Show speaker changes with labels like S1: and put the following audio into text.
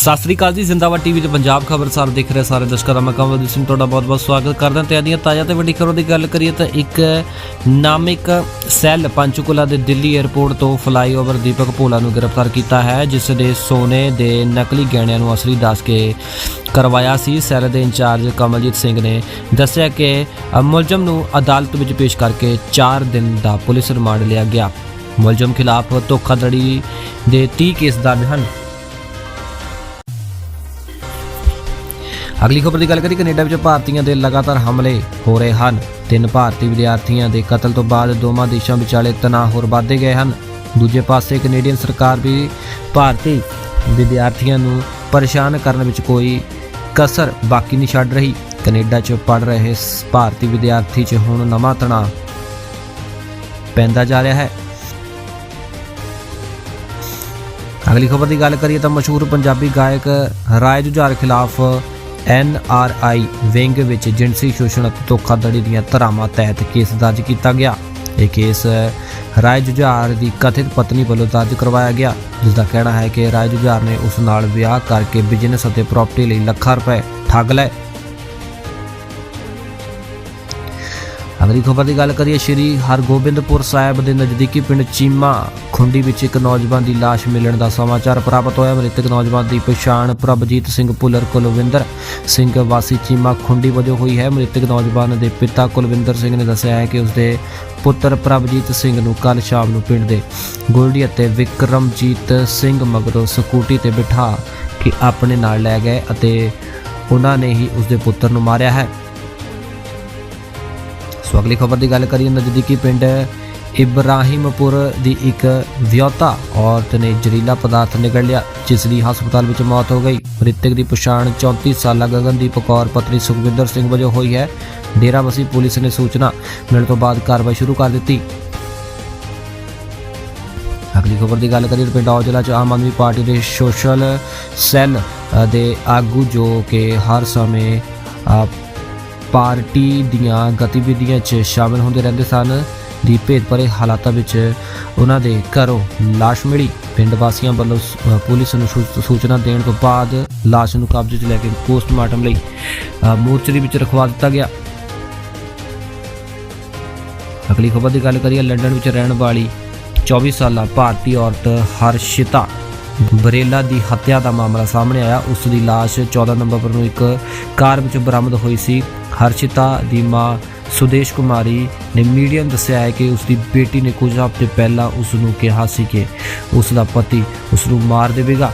S1: ਸਤਿ ਸ੍ਰੀ ਅਕਾਲ ਜੀ, ਜ਼ਿੰਦਾਬਾਦ ਟੀਵੀ ਤੇ ਪੰਜਾਬ ਖਬਰਸਾਰ ਦੇਖ ਰਹੇ ਸਾਰੇ ਦਰਸ਼ਕਾਂ ਦਾ ਮੈਂ ਕਮਲਦੀਪ ਸਿੰਘ, ਤੁਹਾਡਾ ਬਹੁਤ-ਬਹੁਤ ਸਵਾਗਤ ਕਰਦਾ ਤੇ ਆਦੀਆਂ ਤਾਜ਼ਾ ਤੇ ਵੱਡੀ ਖਬਰਾਂ ਦੀ ਗੱਲ ਕਰੀਏ ਤਾਂ ਇੱਕ ਨਾਮਿਕ ਸੈੱਲ ਪੰਚਕੂਲਾ ਦੇ ਦਿੱਲੀ 에ਅਰਪੋਰਟ ਤੋਂ ਫਲਾਈਓਵਰ ਦੀਪਕ ਭੋਲਾ ਨੂੰ ਗ੍ਰਿਫਤਾਰ ਕੀਤਾ ਹੈ, ਜਿਸ ਦੇ ਸੋਨੇ ਦੇ ਨਕਲੀ ਗਹਿਣਿਆਂ ਨੂੰ ਅਸਲੀ ਦੱਸ ਕੇ ਕਰਵਾਇਆ ਸੀ। ਸੈੱਲ ਦੇ ਇੰਚਾਰਜ ਕਮਲਜੀਤ ਸਿੰਘ ਨੇ ਦੱਸਿਆ ਕਿ ਮੁਲਜ਼ਮ ਨੂੰ ਅਦਾਲਤ ਵਿੱਚ ਪੇਸ਼ ਕਰਕੇ 4 ਦਿਨ ਦਾ ਪੁਲਿਸ ਰਿਮਾਂਡ ਲਿਆ ਗਿਆ। ਮੁਲਜ਼ਮ ਖਿਲਾਫ ਧੋਖਾਧੜੀ ਦੇ 30 ਕੇਸ ਦਰਜ ਹਨ। ਅਗਲੀ ਖਬਰ ਦੀ ਗੱਲ ਕਰੀ ਕੈਨੇਡਾ ਵਿੱਚ ਭਾਰਤੀਆਂ ਦੇ ਲਗਾਤਾਰ ਹਮਲੇ ਹੋ ਰਹੇ ਹਨ। ਤਿੰਨ ਭਾਰਤੀ ਵਿਦਿਆਰਥੀਆਂ ਦੇ ਕਤਲ ਤੋਂ ਬਾਅਦ ਦੋਵਾਂ ਦੇਸ਼ਾਂ ਵਿਚਾਲੇ ਤਣਾਅ ਹੋਰ ਵਧਦੇ ਗਏ ਹਨ। ਦੂਜੇ ਪਾਸੇ ਕੈਨੇਡੀਅਨ ਸਰਕਾਰ ਵੀ ਭਾਰਤੀ ਵਿਦਿਆਰਥੀਆਂ ਨੂੰ ਪਰੇਸ਼ਾਨ ਕਰਨ ਵਿੱਚ ਕੋਈ ਕਸਰ ਬਾਕੀ ਨਹੀਂ ਛੱਡ ਰਹੀ। ਕੈਨੇਡਾ 'ਚ ਪੜ ਰਹੇ ਭਾਰਤੀ ਵਿਦਿਆਰਥੀ 'ਚ ਹੁਣ ਨਵਾਂ ਤਣਾਅ ਪੈਂਦਾ ਜਾ ਰਿਹਾ ਹੈ। ਅਗਲੀ ਖਬਰ ਦੀ ਗੱਲ ਕਰੀਏ ਤਾਂ ਮਸ਼ਹੂਰ ਪੰਜਾਬੀ ਗਾਇਕ ਰਾਏ ਜੁਝਾਰ ਖਿਲਾਫ ਐਨ ਆਰ ਆਈ ਵਿੰਗ ਵਿੱਚ ਜਿਨਸੀ ਸ਼ੋਸ਼ਣ ਅਤੇ ਧੋਖਾਧੜੀ ਦੀਆਂ ਧਾਰਾਵਾਂ ਤਹਿਤ ਕੇਸ ਦਰਜ ਕੀਤਾ ਗਿਆ। ਇਹ ਕੇਸ ਰਾਏ ਜੁਝਾਰ ਦੀ ਕਥਿਤ ਪਤਨੀ ਵੱਲੋਂ ਦਰਜ ਕਰਵਾਇਆ ਗਿਆ ਜਿਸ ਦਾ ਕਹਿਣਾ ਹੈ ਕਿ ਰਾਏ ਜੁਝਾਰ ਨੇ ਉਸ ਨਾਲ ਵਿਆਹ ਕਰਕੇ ਬਿਜ਼ਨਸ ਅਤੇ ਪ੍ਰਾਪਰਟੀ ਲਈ ਲੱਖਾਂ ਰੁਪਏ ਠੱਗ ਲਏ। ਅਗਲੀ ਖਬਰ ਦੀ ਗੱਲ ਕਰੀਏ, ਸ਼੍ਰੀ ਹਰਗੋਬਿੰਦਪੁਰ ਸਾਹਿਬ ਦੇ ਨਜ਼ਦੀਕੀ ਪਿੰਡ ਚੀਮਾ ਖੁੰਡੀ ਵਿੱਚ ਇੱਕ ਨੌਜਵਾਨ ਦੀ ਲਾਸ਼ ਮਿਲਣ ਦਾ ਸਮਾਚਾਰ ਪ੍ਰਾਪਤ ਹੋਇਆ। ਮ੍ਰਿਤਕ ਨੌਜਵਾਨ ਦੀ ਪਛਾਣ ਪ੍ਰਭਜੀਤ ਸਿੰਘ ਪੁੱਲਰ ਕੁਲਵਿੰਦਰ ਸਿੰਘ ਵਾਸੀ ਚੀਮਾ ਖੁੰਡੀ ਵਜੋਂ ਹੋਈ ਹੈ। ਮ੍ਰਿਤਕ ਨੌਜਵਾਨ ਦੇ ਪਿਤਾ ਕੁਲਵਿੰਦਰ ਸਿੰਘ ਨੇ ਦੱਸਿਆ ਹੈ ਕਿ ਉਸਦੇ ਪੁੱਤਰ ਪ੍ਰਭਜੀਤ ਸਿੰਘ ਨੂੰ ਕੱਲ ਸ਼ਾਮ ਨੂੰ ਪਿੰਡ ਦੇ ਗੋਲਡੀ ਅਤੇ ਵਿਕਰਮਜੀਤ ਸਿੰਘ ਮਗਰੋਂ ਸਕੂਟੀ ਤੇ ਬਿਠਾ ਕੇ ਆਪਣੇ ਨਾਲ ਲੈ ਗਏ ਅਤੇ ਉਹਨਾਂ ਨੇ ਹੀ ਉਸਦੇ ਪੁੱਤਰ ਨੂੰ ਮਾਰਿਆ ਹੈ। ਸੋ ਅਗਲੀ ਖਬਰ ਦੀ ਗੱਲ ਕਰੀਏ, ਨਜ਼ਦੀਕੀ ਪਿੰਡ ਇਬਰਾਹਿਮਪੁਰ ਦੀ ਇੱਕ ਵਿਆਹੁਤਾ ਔਰਤ ਨੇ ਜ਼ਹਿਰੀਲਾ ਪਦਾਰਥ ਨਿਗਲ ਲਿਆ, ਜਿਸ ਦੀ ਹਸਪਤਾਲ ਵਿੱਚ ਮੌਤ ਹੋ ਗਈ। ਮ੍ਰਿਤਕ ਦੀ ਪਛਾਣ 34 ਸਾਲਾ ਗਗਨਦੀਪ ਕੌਰ, ਪਤਨੀ ਸੁਖਵਿੰਦਰ ਸਿੰਘ ਵਜੋਂ ਹੋਈ ਹੈ। ਡੇਰਾਬਸੀ ਪੁਲਿਸ ਨੇ ਸੂਚਨਾ ਮਿਲਣ ਤੋਂ ਬਾਅਦ ਕਾਰਵਾਈ ਸ਼ੁਰੂ ਕਰ ਦਿੱਤੀ। ਅਗਲੀ ਖਬਰ ਦੀ ਗੱਲ ਕਰੀਏ ਤਾਂ ਪਿੰਡ ਔਜਲਾ ਚ ਆਮ ਆਦਮੀ ਪਾਰਟੀ ਦੇ ਸੋਸ਼ਲ ਸੈੱਲ ਦੇ ਆਗੂ ਜੋ ਕਿ ਹਰ ਸਮੇਂ ਪਾਰਟੀ ਦੀਆਂ ਗਤੀਵਿਧੀਆਂ 'ਚ ਸ਼ਾਮਲ ਹੁੰਦੇ ਰਹਿੰਦੇ ਸਨ। ਦੀ ਭੇਦਭਰੇ ਹਾਲਾਤਾਂ ਵਿੱਚ ਉਹਨਾਂ ਦੇ ਘਰੋਂ ਲਾਸ਼ ਮਿਲੀ। ਪਿੰਡ ਵਾਸੀਆਂ ਵੱਲੋਂ ਸ- ਪੁਲਿਸ ਨੂੰ ਸੂ- ਸੂਚਨਾ ਦੇਣ ਤੋਂ ਬਾਅਦ ਲਾਸ਼ ਨੂੰ ਕਬਜ਼ੇ 'ਚ ਲੈ ਕੇ ਪੋਸਟਮਾਰਟਮ ਲਈ ਅ, ਮੋਰਚਰੀ ਵਿੱਚ ਰਖਵਾ ਦਿੱਤਾ ਗਿਆ। ਅਗਲੀ ਖਬਰ ਦੀ ਗੱਲ ਕਰੀਏ ਲੰਡਨ ਵਿੱਚ ਰਹਿਣ ਵਾਲੀ 24 ਸਾਲਾ ਭਾਰਤੀ ਔਰਤ ਹਰਸ਼ਿਤਾ ਬਰੇਲਾ ਦੀ ਹੱਤਿਆ ਦਾ ਮਾਮਲਾ ਸਾਹਮਣੇ ਆਇਆ। ਉਸ ਦੀ ਲਾਸ਼ 14 ਨਵੰਬਰ ਨੂੰ ਇੱਕ ਕਾਰ ਵਿੱਚ ਬਰਾਮਦ ਹੋਈ ਸੀ। ਹਰਸ਼ਿਤਾ ਦੀ ਮਾਂ ਸੁਦੇਸ਼ ਕੁਮਾਰੀ ਨੇ ਮੀਡੀਆ ਨੂੰ ਦੱਸਿਆ ਹੈ ਕਿ ਉਸ ਦੀ ਬੇਟੀ ਨੇ ਕੁਝ ਹਫ਼ਤੇ ਪਹਿਲਾਂ ਉਸ ਨੂੰ ਕਿਹਾ ਸੀ ਕਿ ਉਸ ਦਾ ਪਤੀ ਉਸ ਨੂੰ ਮਾਰ ਦੇਵੇਗਾ।